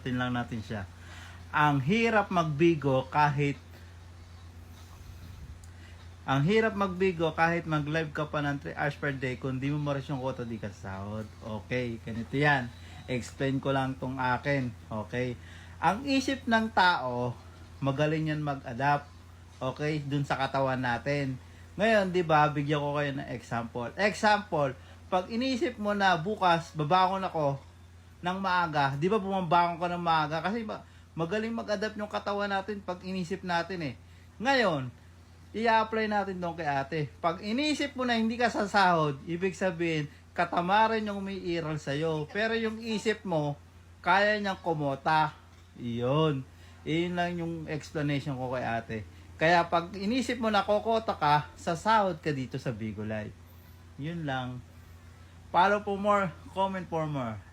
Tin lang natin siya. Ang hirap magbigo kahit ang hirap magbigo kahit mag-live ka pa ng 3 hours per day kung di mo maris yung quota di ka sahod. Okay, ganito yan. Explain ko lang tong akin. Okay. Ang isip ng tao, magaling yan mag-adapt. Okay, dun sa katawan natin. Ngayon, di ba, bigyan ko kayo ng example. Example, pag inisip mo na bukas, babangon ako ng maaga, di ba bumabangon ka ng maaga? Kasi magaling mag-adapt yung katawan natin pag inisip natin eh. Ngayon, i-apply natin doon kay ate. Pag inisip mo na hindi ka sasahod, ibig sabihin, katamaran yung umiiral sa'yo. Pero yung isip mo, kaya niyang kumota. Iyon. Iyon lang yung explanation ko kay ate. Kaya pag inisip mo na kokota ka, sasahod ka dito sa Bigo Live. Yun lang. Follow for more, comment for more.